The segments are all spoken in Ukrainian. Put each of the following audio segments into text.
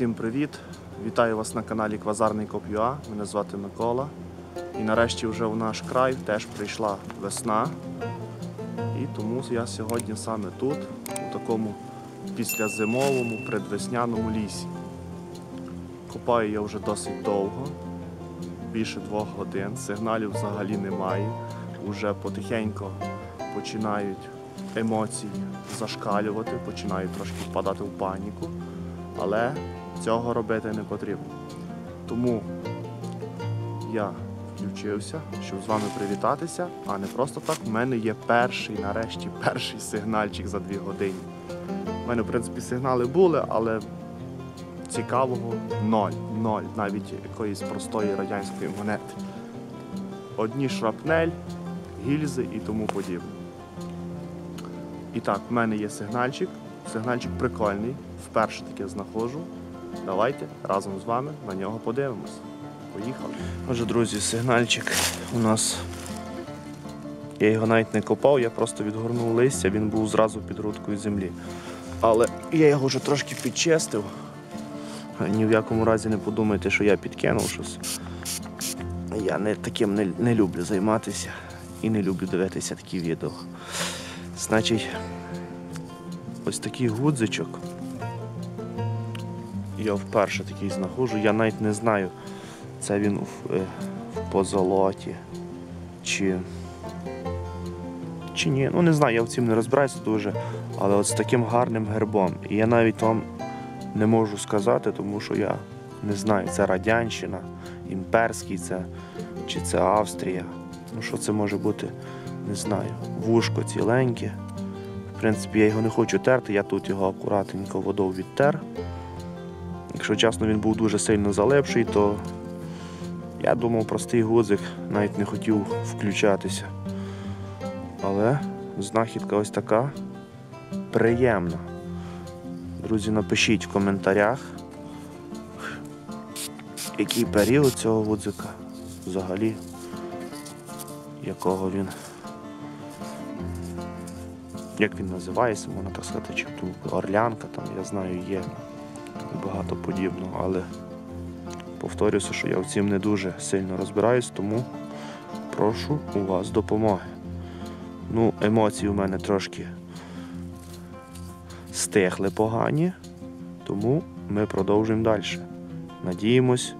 Всім привіт! Вітаю вас на каналі Квазарний Коп.ua. Мене звати Микола. І нарешті вже в наш край теж прийшла весна. І тому я сьогодні саме тут, у такому післязимовому предвесняному лісі. Копаю я вже досить довго, більше двох годин. Сигналів взагалі немає. Уже потихеньку починають емоції зашкалювати, починають трошки впадати в паніку. Але цього робити не потрібно. Тому я включився, щоб з вами привітатися, а не просто так. У мене є перший, нарешті, перший сигнальчик за дві години. У мене, в принципі, сигнали були, але цікавого ноль. Ноль, навіть якоїсь простої радянської монети. Одні шрапнель, гільзи і тому подібне. І так, в мене є сигнальчик. Сигнальчик прикольний, вперше таке знаходжу. Давайте разом з вами на нього подивимось. Поїхали. Отже, друзі, сигнальчик у нас. Я його навіть не копав, я просто відгорнув листя, він був зразу під грудкою землі. Але я його вже трошки підчистив. Ні в якому разі не подумайте, що я підкинув щось. Я не таким не, не люблю займатися і не люблю дивитися такі відео. Значить, ось такий гудзичок. Я вперше такий знаходжу. Я навіть не знаю, це він в, е, в позолоті чи. Чи ні, ну не знаю, я в цім не розбираюся дуже, але от з таким гарним гербом. І я навіть вам не можу сказати, тому що я не знаю, це Радянщина, імперський це, чи це Австрія. Ну що це може бути, не знаю. Вушко ціленьке. В принципі, я його не хочу терти, я тут його акуратненько водою відтер. Якщо чесно, він був дуже сильно залепший, то я думав, простий гудзик навіть не хотів включатися. Але знахідка ось така приємна. Друзі, напишіть в коментарях, який період цього гудзика взагалі, якого він як він називається, можна так сказати, чи то орлянка, там, я знаю, є багато подібного, але повторюся, що я в цім не дуже сильно розбираюсь, тому прошу у вас допомоги. Ну, емоції у мене трошки стихли погані, тому ми продовжуємо далі. Надіємось,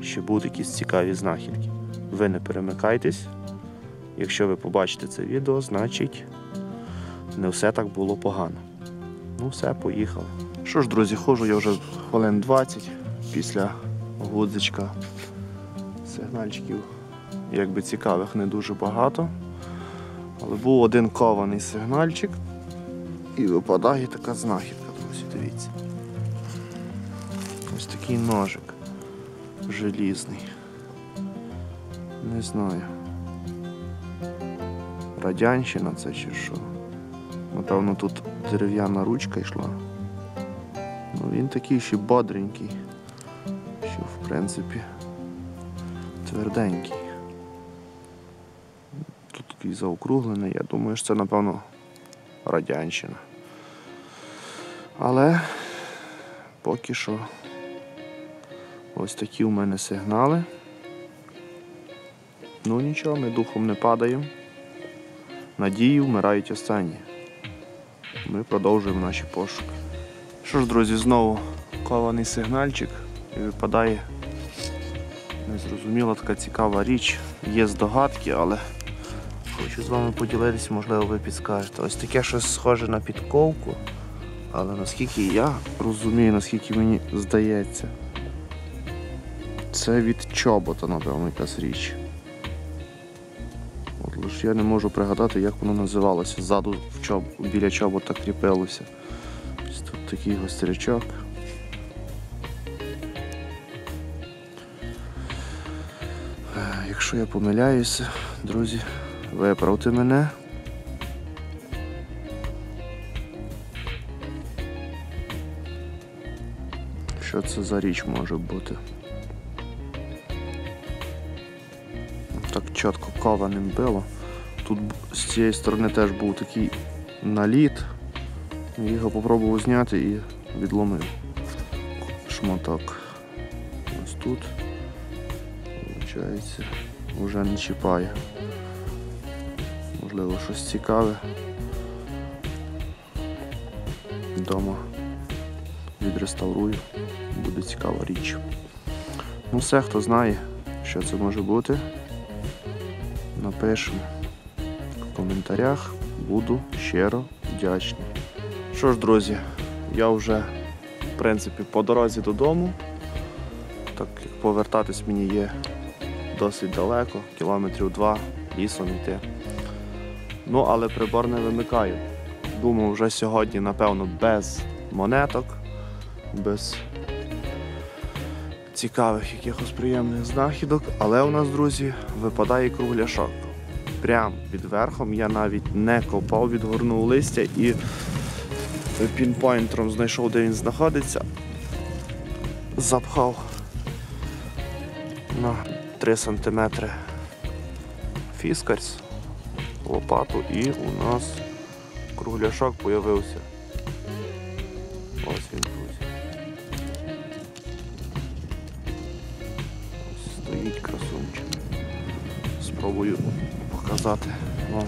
що будуть якісь цікаві знахідки. Ви не перемикайтесь. Якщо ви побачите це відео, значить не все так було погано. Ну, все, поїхали. Що ж, друзі, ходжу я вже хвилин 20 після гудзичка. Сигнальчиків, якби цікавих, не дуже багато. Але був один кований сигнальчик і випадає така знахідка, друзі, дивіться. Ось такий ножик желізний. Не знаю. Радянщина це чи що. Напевно, тут дерев'яна ручка йшла. Ну, він такий ще бодренький, що в принципі тверденький. Тут такий заокруглений, я думаю, що це, напевно, радянщина. Але поки що ось такі у мене сигнали. Ну нічого, ми духом не падаємо. Надії вмирають останні ми продовжуємо наші пошуки. Що ж, друзі, знову кований сигнальчик і випадає незрозуміла така цікава річ. Є здогадки, але хочу з вами поділитися, можливо, ви підскажете. Ось таке щось схоже на підковку, але наскільки я розумію, наскільки мені здається, це від чобота, напевно, якась річ. От лише я не можу пригадати, як воно називалося. Ззаду в чоб... біля чобота кріпилося. Такий гострячок. Е, Якщо я помиляюся, друзі, виправте мене. Що це за річ може бути? Так чітко кованим било. Тут з цієї сторони теж був такий наліт. Його попробував зняти і відломив. шматок. Ось тут. Виходить, вже не чіпає. Можливо, щось цікаве. Вдома відреставрую. Буде цікава річ. Ну все, хто знає, що це може бути, напишемо в коментарях. Буду щиро вдячний. Що ж, друзі, я вже в принципі по дорозі додому. Так як повертатись мені є досить далеко, кілометрів два лісом йти. Ну, але прибор не вимикаю. Думав, вже сьогодні, напевно, без монеток, без цікавих якихось приємних знахідок, але у нас, друзі, випадає кругляшок. Прямо під верхом я навіть не копав, відгорнув листя і пінпойнтером знайшов, де він знаходиться. Запхав на 3 см фіскарс, лопату і у нас кругляшок появився. Ось він, друзі. Стоїть красунчик. Спробую показати вам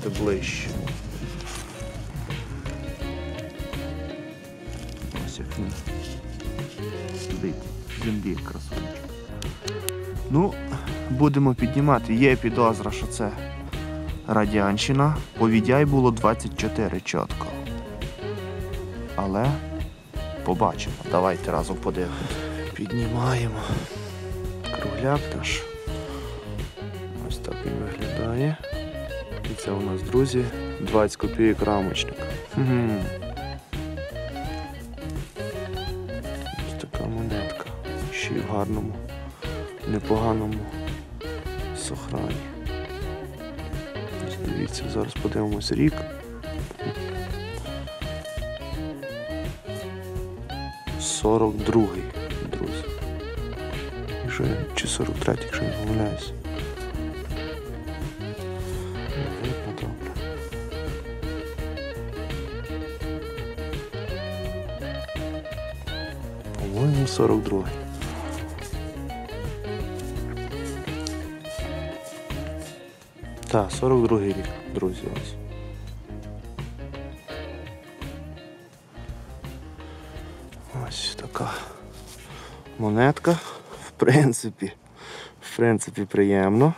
Показати ближче. Ось як він сидить землі. Ну, будемо піднімати. Є підозра, що це радянщина. По відяй було 24 чітко. Але побачимо. Давайте разом подивимось. Піднімаємо кругляк наш. Ось так він виглядає. Це у нас, друзі, 20 копійок рамочник. Ось така монетка. Ще й в гарному, непоганому сохрані. Ось дивіться, зараз подивимось рік. Сорок другий, друзі. Якщо я, чи 43, якщо я не помиляюсь. По-моєму, 42. Так, 42 рік, друзі, ось. Ось така монетка. В принципі, в принципі, приємно.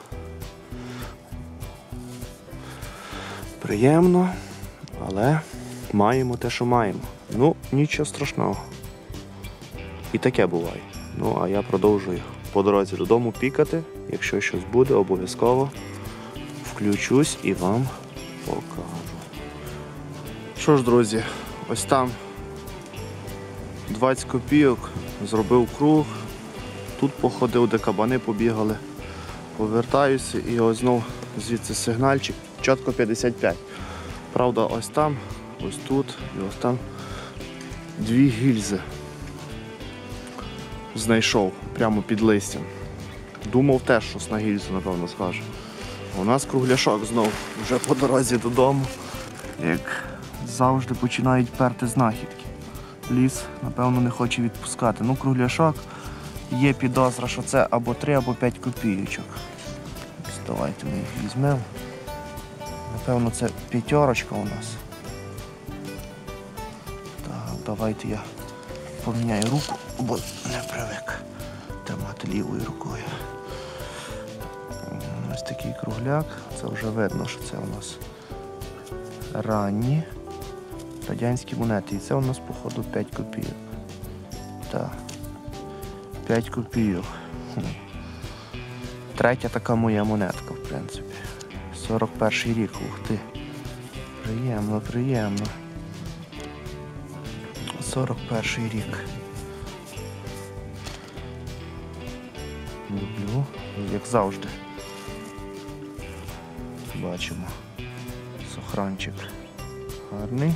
Приємно, але маємо те, що маємо. Ну, нічого страшного. І таке буває. Ну, а я продовжую по дорозі додому пікати. Якщо щось буде, обов'язково включусь і вам покажу. Що ж, друзі, ось там 20 копійок, зробив круг, тут походив, де кабани побігали. Повертаюся і ось знов звідси сигнальчик, чітко 55. Правда, ось там, ось тут і ось там дві гільзи знайшов прямо під листям. Думав теж, що на напевно, схоже. У нас кругляшок знов вже по дорозі додому. Як завжди починають перти знахідки. Ліс, напевно, не хоче відпускати. Ну, кругляшок є підозра, що це або 3, або 5 копійочок. Давайте ми їх візьмемо. Напевно, це п'ятерочка у нас. Так, давайте я поміняю руку, бо не привик тримати лівою рукою. Ось такий кругляк. Це вже видно, що це у нас ранні радянські монети. І це у нас, походу, 5 копійок. Так. 5 копійок. Третя така моя монетка, в принципі. 41 рік, ух ти. Приємно, приємно. 41 рік. Люблю, як завжди. Бачимо. Сохранчик гарний.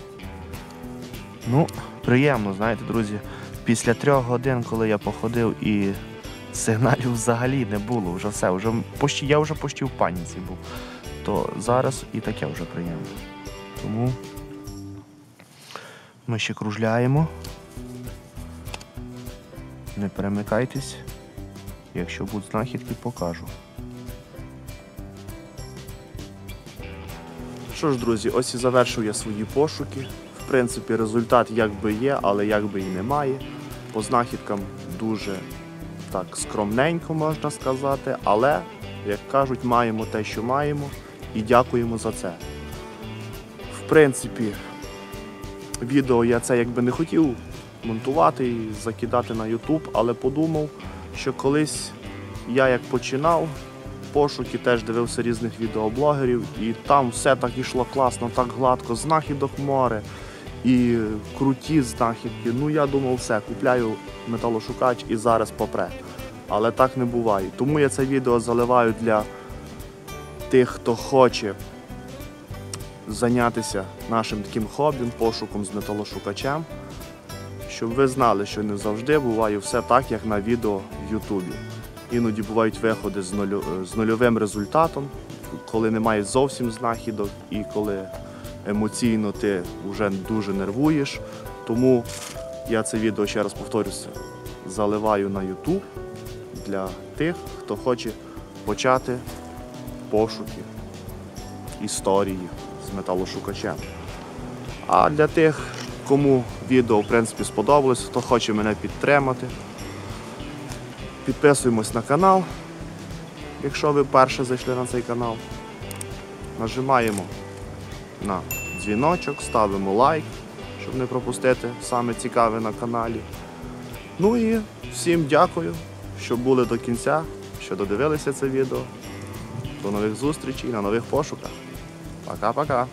Ну, приємно, знаєте, друзі. Після трьох годин, коли я походив і сигналів взагалі не було, вже все, вже я вже почти в паніці був, то зараз і таке вже приємно. Тому Ми ще кружляємо. Не перемикайтесь. Якщо будуть знахідки, покажу. Що ж, друзі, ось і завершив я свої пошуки. В принципі, результат якби є, але якби і немає. По знахідкам дуже так скромненько можна сказати, але, як кажуть, маємо те, що маємо, і дякуємо за це. В принципі, відео я це якби не хотів монтувати і закидати на YouTube, але подумав, що колись я як починав пошуки, теж дивився різних відеоблогерів, і там все так ішло класно, так гладко, знахідок море і круті знахідки. Ну я думав, все, купляю металошукач і зараз попре. Але так не буває. Тому я це відео заливаю для тих, хто хоче зайнятися нашим таким хобі, пошуком з металошукачем, щоб ви знали, що не завжди буває все так, як на відео в Ютубі. Іноді бувають виходи з, нульо, з нульовим результатом, коли немає зовсім знахідок і коли емоційно ти вже дуже нервуєш. Тому я це відео ще раз повторюся, заливаю на YouTube для тих, хто хоче почати пошуки історії з металошукачем. А для тих, кому відео в принципі сподобалось, хто хоче мене підтримати, підписуємось на канал, якщо ви перше зайшли на цей канал. Нажимаємо на дзвіночок, ставимо лайк, щоб не пропустити саме цікаве на каналі. Ну і всім дякую, що були до кінця, що додивилися це відео. До нових зустрічей на нових пошуках. Пока-пока.